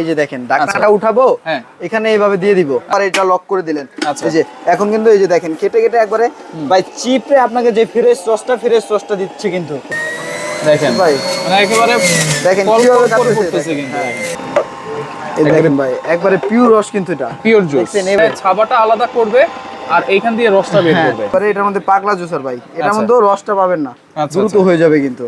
এই যে দেখেন ঢাকনাটা উঠাবো হ্যাঁ। এখানে এইভাবে দিয়ে দিব। আর এটা লক করে দিলেন। আচ্ছা। এই যে এখন কিন্তু এই যে দেখেন কেটে কেটে একবারে ভাই চিপে আপনাকে যে ফ্রেশ সসটা ফ্রেশ সসটা দিচ্ছে কিন্তু। দেখেন। ভাই। মানে একেবারে দেখেন কীভাবে কল করে কাটতেছে, পড়তেছে দেখেন। কিন্তু হ্যাঁ। এই দেখেন ভাই একবারে পিওর রস কিন্তু এটা। পিওর জুস দেখছেন, এই ছাবাটা আলাদা করবে আর এইখান দিয়ে রসটা বের হ্যাঁ করবে। এবারে এটার মধ্যে পাগলা জুসার ভাই। এটার আচ্ছা। মধ্যেও রসটা পাবেন না। আচ্ছা, দ্রুত আচ্ছা। হয়ে যাবে কিন্তু।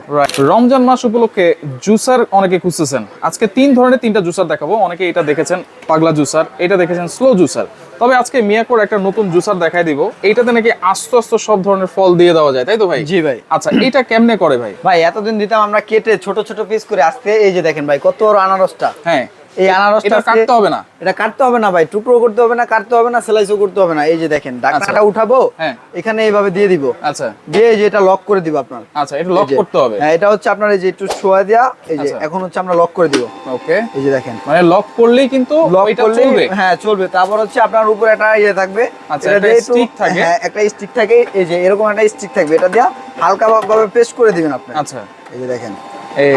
রমজান মাস উপলক্ষে জুসার অনেকে খুঁজতেছেন। আজকে তিন ধরনের তিনটা জুসার দেখাবো। অনেকে এটা দেখেছেন পাগলা জুসার এটা দেখেছেন স্লো জুসার। তবে আজকে মিয়াকোর একটা নতুন জুসার দেখাই দিব। এইটাতে নাকি আস্তে আস্তে সব ধরনের ফল দিয়ে দেওয়া যায় তাই তো ভাই? জি ভাই। আচ্ছা এটা কেমনে করে ভাই? ভাই এতদিন দিতাম আমরা কেটে ছোট ছোট পিস করে আসতে এই যে দেখেন ভাই কত বড় আনারসটা। হ্যাঁ। এই আনারসটা কাটতে হবে না। এটা কাটতে হবে না ভাই টুকরো করতে হবে না কাটতে হবে না স্লাইসও করতে হবে না। এই যে দেখেন ঢাকনাটা উঠাবো হ্যাঁ। এখানে এইভাবে দিয়ে দিব। আচ্ছা। দিয়ে এই যে এটা লক করে দিব আপনার। আচ্ছা এটা লক করতে হবে। হ্যাঁ এটা হচ্ছে আপনার এই যে একটু শোয়া দেয়া এই যে আচ্ছা। এখন হচ্ছে আমরা লক করে দিব। ওকে। এই যে দেখেন। মানে লক করলেই কিন্তু লক চলবে। হ্যাঁ চলবে। তারপর হচ্ছে আপনার উপরে একটা ইয়ে থাকবে। আচ্ছা, এটা stick থাকে। হ্যাঁ একটা স্টিক থাকে। এই যে এরকম একটা স্টিক থাকবে। এটা দিয়া হালকা ভাবে পেস্ট করে দিবেন আপনি। আচ্ছা। এই যে দেখেন।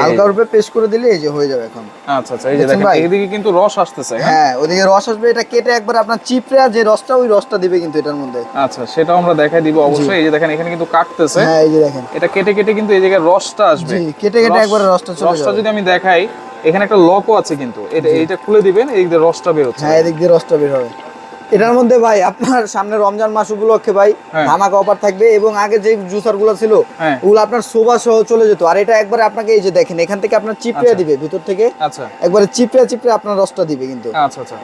হালকা করে দিলে এই যে হয়ে যাবে এখন। আচ্ছা আচ্ছা এই যে দেখেন ভাই? কিন্তু রস আসতেছে হ্যাঁ? হ্যাঁ ওদিকে রস আসবে এটা কেটে একবার আপনার চিপড়ে যে রসটা ওই রসটা দিবে কিন্তু এটার মধ্যে। আচ্ছা সেটাও আমরা দেখাই দিব অবশ্যই। এই যে দেখেন এখানে কিন্তু কাটতেছে। হ্যাঁ এই যে দেখেন। এটা কেটে কেটে কিন্তু এই জায়গায় রসটা আসবে। জি, কেটে কেটে একবারে রসটা চলে রসটা যদি আমি দেখাই এখানে একটা লকও আছে কিন্তু। এটা এইটা খুলে দিবেন এই যে রসটা বের হচ্ছে হ্যাঁ এদিক দিয়ে রসটা বের হবে। এটার মধ্যে ভাই আপনার সামনে রমজান মাস উপলক্ষে ভাই হ্যাঁ। ধামাকা অফার থাকবে এবং আগে যে জুসারগুলো ছিল হ্যাঁ। ওগুলো আপনার সোভা সহ চলে যেত আর এটা একবারে আপনাকে এই যে দেখেন এখান থেকে আপনার চিপড়ে আচ্ছা। দিবে ভিতর থেকে আচ্ছা একবারে চিপড়ে চিপড়ে আপনার রসটা দিবে কিন্তু আচ্ছা আচ্ছা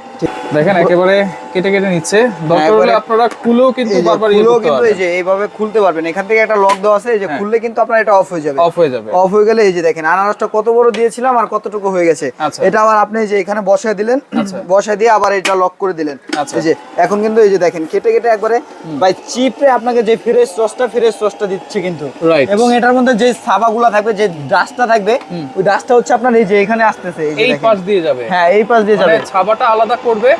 দেখেন একেবারে কেটে কেটে নিচ্ছে দরকার হলে আপনারা খুলেও কিন্তু বারবার খুলেও কিন্তু এই যে এইভাবে খুলতে পারবেন এখান থেকে একটা লক দেওয়া আছে এই যে হ্যাঁ। খুললে কিন্তু আপনার এটা অফ হয়ে যাবে অফ হয়ে যাবে অফ হয়ে গেলে এই যে দেখেন আনারসটা কত বড় দিয়েছিলাম আর কতটুকু হয়ে গেছে আচ্ছা। এটা আবার আপনি যে এখানে বসায় দিলেন আচ্ছা। বসায় দিয়ে আবার এটা লক করে দিলেন। এই যে এখন কিন্তু এই যে দেখেন কেটে কেটে একবারে ভাই চিপে আপনাকে যে ফ্রেশ সসটা ফ্রেশ সসটা দিচ্ছে কিন্তু. এবং এটার মধ্যে যে সাবাগুলা থাকবে যে ডাস্টটা থাকবে ওই ডাস্টটা হচ্ছে আপনার এই যে এখানে আসতেছে এই যে এই পাশ দিয়ে যাবে। হ্যাঁ এই পাশ দিয়ে মানে যাবে। ছাবাটা আলাদা করবে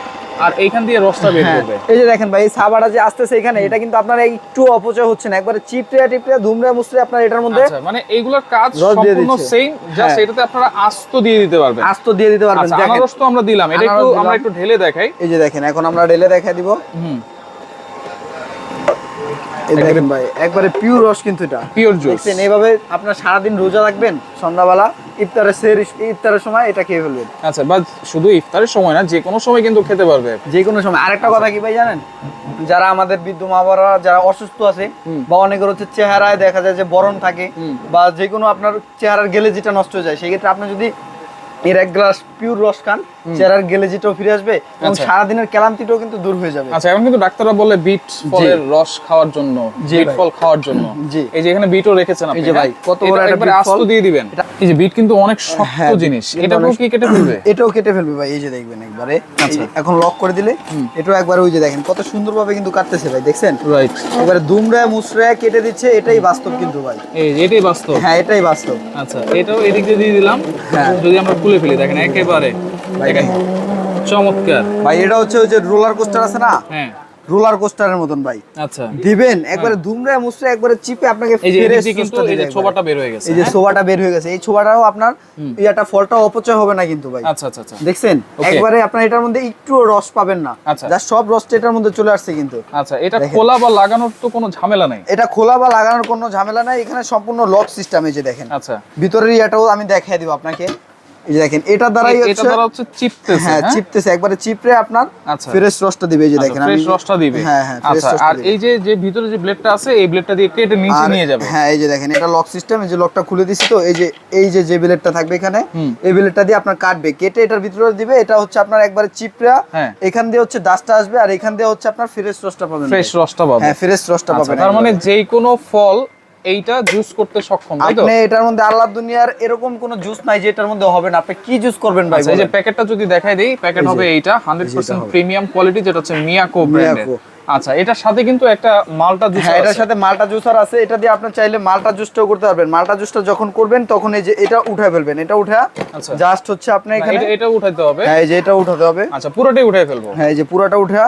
আর এইখান দিয়ে রসটা বের হ্যাঁ, করবে। এই যে দেখেন ভাই সাবাটা যে আসতেছে এখানে এটা কিন্তু আপনার একটু অপচয় হচ্ছে না। একবারে চিপড়ে টিপড়ে ধুমড়ে মুসড়ে আপনার এটার মধ্যে আচ্ছা মানে এইগুলোর কাজ সম্পূর্ণ সেম জাস্ট হ্যাঁ। এটাতে আপনারা আস্ত দিয়ে দিতে পারবেন। আস্ত দিয়ে দিতে পারবেন আচ্ছা দেখেন। আনারস তো আমরা দিলাম এটা একটু আমরা একটু ঢেলে দেখাই। এই যে দেখেন এখন আমরা রেলে দেখা দিব। হুম। দেখেন ভাই একবারে পিওর রস কিন্তু এটা। পিওর জুস এইভাবে আপনার সারাদিন রোজা রাখবেন সন্ধ্যাবেলা। ইফতারের সেরি ইফতারের সময় এটা খেয়ে ফেলবেন। আচ্ছা বা শুধু ইফতারের সময় না যে কোনো সময় কিন্তু খেতে পারবে। যে কোনো সময়। আরেকটা কথা কি ভাই জানেন? যারা আমাদের বৃদ্ধ মা বাবারা যারা অসুস্থ আছে বা অনেকের হচ্ছে চেহারায় দেখা যায় যে বরণ থাকে বা যে কোনো আপনার চেহারার গেলে যেটা নষ্ট হয়ে যায় সেক্ষেত্রে আপনি যদি এর এক গ্লাস পিওর রস খান চেহারার গেলেজিটাও ফিরে আসবে এবং আচ্ছা। সারাদিনের ক্লান্তিটাও কিন্তু দূর হয়ে যাবে। আচ্ছা এখন কিন্তু ডাক্তাররা বলে বিট ফলের রস খাওয়ার জন্য বিট ফল খাওয়ার জন্য। এই যে এখানে বিটও রেখেছেন আপনি এই যে ভাই, হ্যাঁ? কত বড় একটা বিট ফল। দিয়ে দিবেন। এই যে বিট কিন্তু অনেক শক্ত হ্যাঁ, জিনিস কিন্তু এটা কি কেটে ফেলবে? এটাও কেটে ফেলবে ভাই এই যে দেখবেন একবারে। আচ্ছা। এখন লক করে দিলে এটাও একবার ওই যে দেখেন কত সুন্দরভাবে কিন্তু কাটতেছে ভাই দেখছেন? রাইট একবারে দুমড়ায় মুসড়ায় কেটে দিচ্ছে এটাই বাস্তব কিন্তু ভাই। এই যে এটাই বাস্তব। হ্যাঁ এটাই বাস্তব। আচ্ছা এটাও এদিক দিয়ে দিয়ে দিলাম। হ্যাঁ। যদি আমরা খুলে ফেলি দেখেন একেবারে দেখেন চমৎকার। ভাই এটা হচ্ছে ওই যে রোলার কোস্টার আছে না? হ্যাঁ। রোলার কোস্টারের মতন ভাই। আচ্ছা। দিবেন একবারে দুমড়ায় মুসড়ায় একবারে চিপে আপনাকে দিয়ে কিন্তু এই যে ছোবাটা বের হয়ে গেছে এই যে ছোবাটা বের হয়ে গেছে। এই ছোবাটাও আপনার ইয়াটা ফলটা অপচয় হবে না কিন্তু ভাই। আচ্ছা আচ্ছা আচ্ছা। দেখছেন? একবারে আপনার এটার মধ্যে একটু রস পাবেন না। আচ্ছা। যা সব রসটা এটার মধ্যে চলে আসছে কিন্তু। আচ্ছা এটা খোলা বা লাগানোর তো কোনো ঝামেলা নেই? এটা খোলা বা লাগানোর কোনো ঝামেলা নাই। এখানে সম্পূর্ণ লক সিস্টেম এই যে দেখেন। আচ্ছা। ভিতরের ইয়াটাও আমি দেখাই দিব আপনাকে। এই যে দেখেন এটা দ্বারাই এ- এটা হচ্ছে দ্বারা হচ্ছে চিপতেছে হ্যাঁ হ্যাঁ? চিপতেছে। একবারে চিপরে আপনার আচ্ছা। ফ্রেশ রসটা দিবে এই যে দেখেন ফ্রেশ রসটা দিবে। হ্যাঁ হ্যাঁ আচ্ছা আর এই যে যে ভিতরে যে ব্লেডটা আছে এই ব্লেডটা দিয়ে কেটে নিচে নিয়ে যাবে। হ্যাঁ এই যে দেখেন এটা লক সিস্টেম এই যে লকটা খুলে দিছি তো এই যে এই যে যে ব্লেডটা থাকবে এখানে। এই ব্লেডটা দিয়ে আপনার কাটবে। কেটে এটার ভিতরে দিবে এটা হচ্ছে আপনার একবারে চিপরা হ্যাঁ। এখান দিয়ে হচ্ছে ডাস্টটা আসবে আর এখান দিয়ে হচ্ছে আপনার ফ্রেশ রসটা পাবেন। ফ্রেশ রসটা পাবে হ্যাঁ ফ্রেশ রসটা আচ্ছা, পাবেন তার মানে। যেই কোনো ফল এইটা জুস করতে সক্ষম তাই তো? আপনি এটার মধ্যে আল্লাহ দুনিয়ার এরকম কোন জুস নাই যে এটার মধ্যে হবে না। আপনি কি জুস করবেন ভাই আচ্ছা এই যে প্যাকেটটা যদি দেখাই দেই প্যাকেট হবে এইটা 100% প্রিমিয়াম কোয়ালিটি যেটা হচ্ছে মিয়াকো ব্র্যান্ডের। আচ্ছা এটার সাথে কিন্তু একটা মালটা জুস হ্যাঁ এটার সাথে মালটা জুসার আছে। এটা দিয়ে আপনার চাইলে মালটা জুসটাও করতে পারবেন। মালটা জুসটা যখন করবেন তখন এই যে এটা উঠায় ফেলবেন। এটা উঠা আচ্ছা। জাস্ট হচ্ছে আপনি এখানে এটা এটা উঠাইতে হবে। হ্যাঁ এই যে এটা উঠাতে হবে। আচ্ছা পুরোটাই ফেলব। হ্যাঁ এই যে পুরাটা উঠা।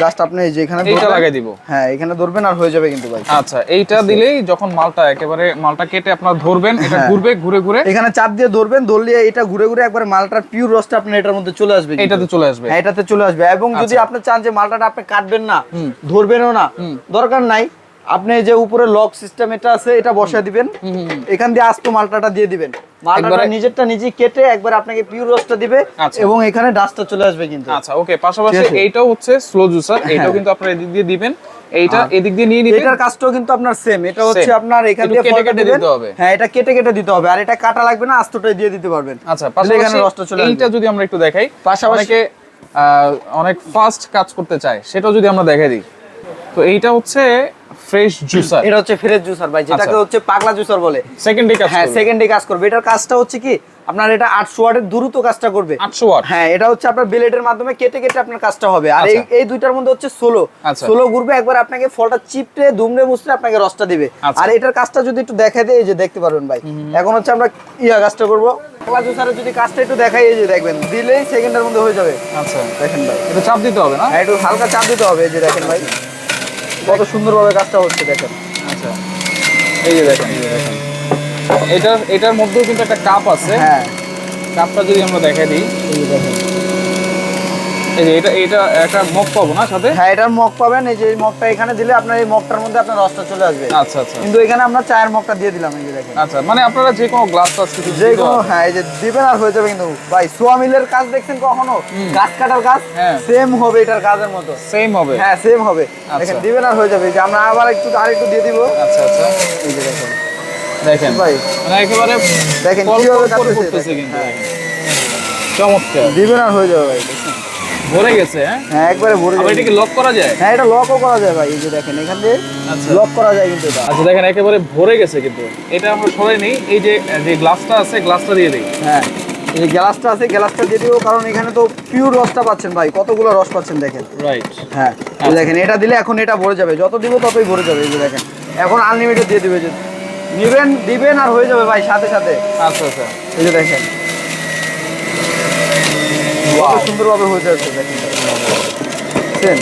জাস্ট আপনি এই যে এখানে ধরবেন। লাগাই দিব। হ্যাঁ এখানে ধরবেন আর হয়ে যাবে কিন্তু ভাই। আচ্ছা এইটা দিলেই যখন মালটা একেবারে মালটা কেটে আপনার ধরবেন এটা হ্যাঁ। ঘুরবে ঘুরে ঘুরে। এখানে চাপ দিয়ে ধরবেন ধরলে এটা ঘুরে ঘুরে একবার মালটার পিওর রসটা আপনার এটার মধ্যে চলে আসবে। এইটাতে চলে আসবে। হ্যাঁ এটাতে চলে আসবে। এবং যদি আচ্ছা। আপনি চান যে মালটাটা আপনি কাটবেন না। ধরবেনও না। দরকার নাই। আপনি যে উপরে লক সিস্টেম এটা আছে এটা বসায় দিবেন। এখান দিয়ে আস্ত মালটাটা দিয়ে দিবেন। মালটাটা নিজেরটা নিজে কেটে একবার আপনাকে পিওর রসটা দিবে আচ্ছা। এবং এখানে ডাস্টটা চলে আসবে কিন্তু। আচ্ছা ওকে পাশাপাশি এইটাও হচ্ছে স্লো জুসার এইটাও হ্যাঁ। কিন্তু আপনারা এদিক দিয়ে দিবেন। এইটা এদিক দিয়ে নিয়ে নিবেন। এটার কাজটাও কিন্তু আপনার সেম এটা হচ্ছে আপনার এখান দিয়ে কেটে কেটে দিতে হবে। হ্যাঁ এটা কেটে কেটে দিতে হবে। আর এটা কাটা লাগবে না আস্তটাই দিয়ে দিতে পারবেন। আচ্ছা এখানে পাশাপাশি রসটা চলে এইটা যদি আমরা একটু দেখাই পাশাপাশি- অনেকে ফাস্ট কাজ করতে চায় সেটাও যদি আমরা দেখাই দিই। তো এইটা হচ্ছে ফ্রেশ জুসার এটা হচ্ছে ফ্রেশ জুসার ভাই যেটাকে আচ্ছা। হচ্ছে পাগলা জুসার বলে। সেকেন্ডে কাজ হ্যাঁ সেকেন্ডে কাজ করবে। এটার কাজটা হচ্ছে কি আপনার এটা আটশো ওয়াটের দ্রুত কাজটা করবে। 800 ওয়াট। হ্যাঁ এটা হচ্ছে আপনার ব্লেডের মাধ্যমে কেটে কেটে আপনার কাজটা হবে। আর এই আচ্ছা। এই দুইটার মধ্যে হচ্ছে সোলো। আচ্ছা। সোলো ঘুরবে একবার আপনাকে ফলটা চিপটে দুমড়ে মুছলে আপনাকে রসটা দিবে। আর এটার কাজটা যদি একটু দেখাই দেয় এই যে দেখতে পারবেন ভাই। এখন হচ্ছে আমরা ইয়া কাজটা করব। পাগলা জুসারের যদি কাজটা একটু দেখাই এই যে দেখবেন দিলেই সেকেন্ডের মধ্যে হয়ে যাবে। আচ্ছা। দেখেন ভাই। একটু চাপ দিতে হবে না? হ্যাঁ একটু হালকা চাপ দিতে হবে এই যে দেখেন ভাই। কত সুন্দরভাবে কাজটা হচ্ছে দেখেন। আচ্ছা। এই যে দেখেন এই যে দেখেন। এটার এটার মধ্যেও কিন্তু একটা কাপ আছে। হ্যাঁ। কাপটা যদি আমরা দেখাই দিই এই দেখেন। এই যে এটা এটা একটা মগ পাবো না সাথে? হ্যাঁ এটার মগ পাবেন। এই যে এই মগটা এখানে দিলে আপনার এই মগটার মধ্যে আপনার রসটা চলে আসবে। আচ্ছা আচ্ছা। কিন্তু এখানে আমরা চায়ের মগটা দিয়ে দিলাম এই যে দেখেন। আচ্ছা মানে আপনারা যে কোনো গ্লাস টাস কিছু যে কোনো হ্যাঁ এই যে দিবেন আর হয়ে যাবে কিন্তু। ভাই সোয়া মিলের কাজ দেখছেন কখনো? গাছ কাটার কাজ? হ্যাঁ। সেম হবে এটার কাজের মতো। সেম হবে। হ্যাঁ সেম হবে। আচ্ছা। দেখেন দিবেন আর হয়ে যাবে। এই যে আমরা আবার একটু আর একটু দিয়ে দিব। আচ্ছা আচ্ছা। এই যে দেখেন। দেখেন। ভাই। মানে একেবারে দেখেন কল কীভাবে কল করতেছে কিন্তু হ্যাঁ। চমৎকার। দিবেন আর হয়ে যাবে ভাই? ভরে গেছে হ্যাঁ? হ্যাঁ একবারে ভরে আবার যাবে এটাকে লক করা যায়? হ্যাঁ এটা লকও করা যায় ভাই এই যে দেখেন এখান দিয়ে আচ্ছা। লক করা যায় কিন্তু এটা। আচ্ছা দেখেন একেবারে ভরে গেছে কিন্তু। এটা আমরা সরাই নেই এই যে যে গ্লাসটা আছে গ্লাসটা দিয়ে দিই। হ্যাঁ এই গ্লাসটা আছে গ্লাসটা দিয়ে দিব কারণ এখানে তো পিওর রসটা পাচ্ছেন ভাই কতগুলো রস পাচ্ছেন দেখেন। রাইট হ্যাঁ দেখেন এটা দিলে এখন এটা ভরে যাবে যত দিব ততই ভরে যাবে এই যে দেখেন। এখন আনলিমিটেড দিয়ে দিবে যে নিবেন দিবেন আর হয়ে যাবে ভাই সাথে সাথে। আচ্ছা আচ্ছা। এই যে দেখেন কত সুন্দরভাবে হয়ে যাচ্ছে দেখেন।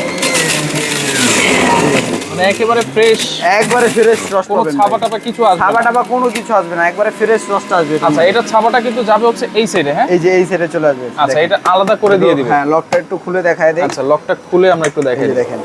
মানে একেবারে ফ্রেশ একবারে ফ্রেশ রস কোনো ছাপা টাপা কিছু আসবে। কোনো কিছু আসবে না একবারে ফ্রেশ রসটা আসবে আচ্ছা এটা ছাপাটা কিন্তু যাবে হচ্ছে এই সাইডে হ্যাঁ? এই যে এই সেটে চলে আসবে আচ্ছা এটা আলাদা করে দিয়ে দিবে। হ্যাঁ লকটা একটু খুলে দেখায় দেয় আচ্ছা লকটা খুলে আমরা একটু দেখাই যে দেখেন।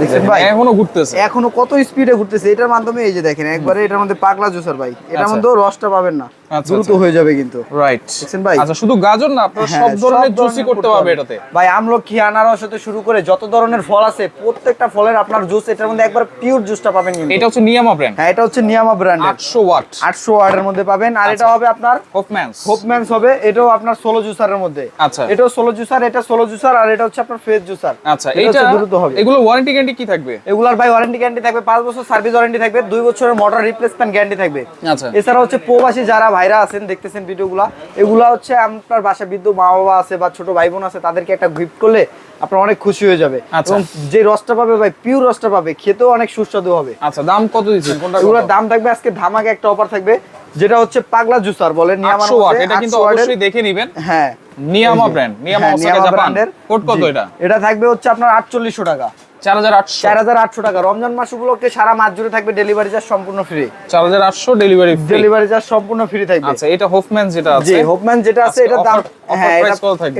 দেখছেন ভাই? এখনও ঘুরতেছে। এখনও কত স্পিডে ঘুরতেছে এটার মাধ্যমে এই যে দেখেন একবারে এটার মধ্যে পাগলা জুসার ভাই। এটার আচ্ছা। মধ্যেও রসটা পাবেন না। দ্রুত আচ্ছা। হয়ে যাবে কিন্তু। রাইট ভাই? আচ্ছা শুধু গাজর না আপনারা হ্যাঁ, সব ধরনের ধরনের করতে পারবে এটাতে। ভাই আমলকি আনারস হতে শুরু করে যত ধরনের ফল আছে প্রত্যেকটা ফলের আপনার জুস এটার মধ্যে একবার পিওর জুসটা পাবেন কিন্তু। এটা হচ্ছে নিয়ামা ব্র্যান্ড হ্যাঁ এটা হচ্ছে নিয়ামা ব্র্যান্ডের 800 ওয়াট আটশো ওয়ার্ডের মধ্যে পাবেন আর এটা আচ্ছা। হবে আপনার হোপম্যানস হোপম্যানস হবে এটাও আপনার ষোলো জুসারের মধ্যে। আচ্ছা। এটাও ষোলো জুসার এটা ষোলো জুসার আর এটা হচ্ছে আপনার ফ্রেশ জুসার আচ্ছা এটা দ্রুত হবে। এগুলো ওয়ারেন্টি গ্যারান্টি কি থাকবে? এগুলার ভাই ওয়ারেন্টি গ্যারান্টি থাকবে পাঁচ বছর সার্ভিস ওয়ারেন্টি থাকবে দুই বছরের মোটর রিপ্লেসমেন্ট গ্যারান্টি থাকবে। আচ্ছা। এছাড়া হচ্ছে প্রবাসী যারা ভাইরা আছেন দেখতেছেন ভিডিওগুলা এগুলা হচ্ছে আপনার বাসা বিদ্যুৎ মা বাবা আছে বা ছোট ভাই বোন আছে তাদেরকে একটা গিফট করলে আপনার অনেক খুশি হয়ে যাবে। আচ্ছা। এবং যে রসটা পাবে ভাই পিওর রসটা পাবে খেতেও অনেক সুস্বাদু হবে। আচ্ছা দাম কত দিচ্ছেন? কোনটা এগুলোর দাম থাকবে আজকে ধামাকে একটা অফার থাকবে যেটা হচ্ছে পাগলা জুসার বলে নিয়ামার 800 ওয়াট এটা কিন্তু অবশ্যই দেখে নেবেন। হ্যাঁ। নিয়ামা ব্র্যান্ড নিয়ামা ওসাকা জাপান কোড কত এটা? এটা থাকবে হচ্ছে আপনার আটচল্লিশশো টাকা। 4800 চার হাজার আটশো টাকা। রমজান মাস উপলক্ষে সারা মাস জুড়ে থাকবে ডেলিভারি চার্জ সম্পূর্ণ free 4800 delivery free delivery charge সম্পূর্ণ ফ্রি থাকবে। আচ্ছা এটা হোফম্যান যেটা জি আছে? হোপম্যান যেটা আছে এটা এটার দাম হ্যাঁ?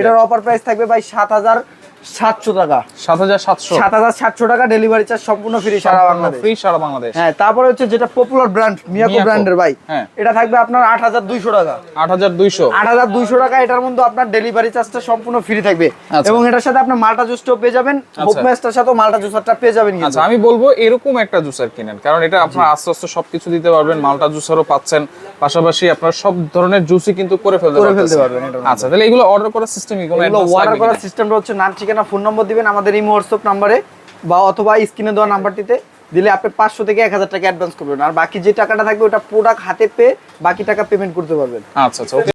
এটার অফার প্রাইস থাকবে ভাই সাত হাজার সাতশো। সাত হাজার সাতশো টাকা ডেলিভারি চার্জ সম্পূর্ণ ফ্রি সারা বাংলাদেশ। ফ্রি সারা বাংলাদেশ। হ্যাঁ তারপরে হচ্ছে যেটা পপুলার ব্র্যান্ড মিয়াকো ব্র্যান্ডের ভাই হ্যাঁ। এটা থাকবে আপনার আট হাজার দুইশো টাকা। 8200 আট হাজার দুইশো টাকা এটার মধ্যে আপনার ডেলিভারি চার্জটা সম্পূর্ণ ফ্রি থাকবে। আচ্ছা। এবং এটার সাথে আপনার মাল্টা জুসটাও পেয়ে যাবেন হোপম্যাসটার সাথেও মাল্টা জুসারটা পেয়ে যাবেন আচ্ছা আমি বলব এরকম একটা জুসার কিনেন কারণ এটা আপনার আস্তে আস্তে সবকিছু দিতে পারবেন মালটা জুসারও পাচ্ছেন। পাশাপাশি আপনার সব ধরনের জুসই কিন্তু করে ফেলতে করে ফেলতে পারবেন আচ্ছা তাহলে এগুলো অর্ডার করার সিস্টেম কি? কোনো এগুলো অর্ডার করার সিস্টেমটা হচ্ছে নাম ঠিকানা ফোন নম্বর দিবেন আমাদের এই হোয়াটসঅ্যাপ নাম্বারে বা অথবা স্ক্রিনে দেওয়া নাম্বারটিতে দিলে আপনি পাঁচশো থেকে এক হাজার টাকা অ্যাডভান্স করবেন। আর বাকি যে টাকাটা থাকবে ওটা প্রোডাক্ট হাতে পেয়ে বাকি টাকা পেমেন্ট করতে পারবেন। আচ্ছা আচ্ছা।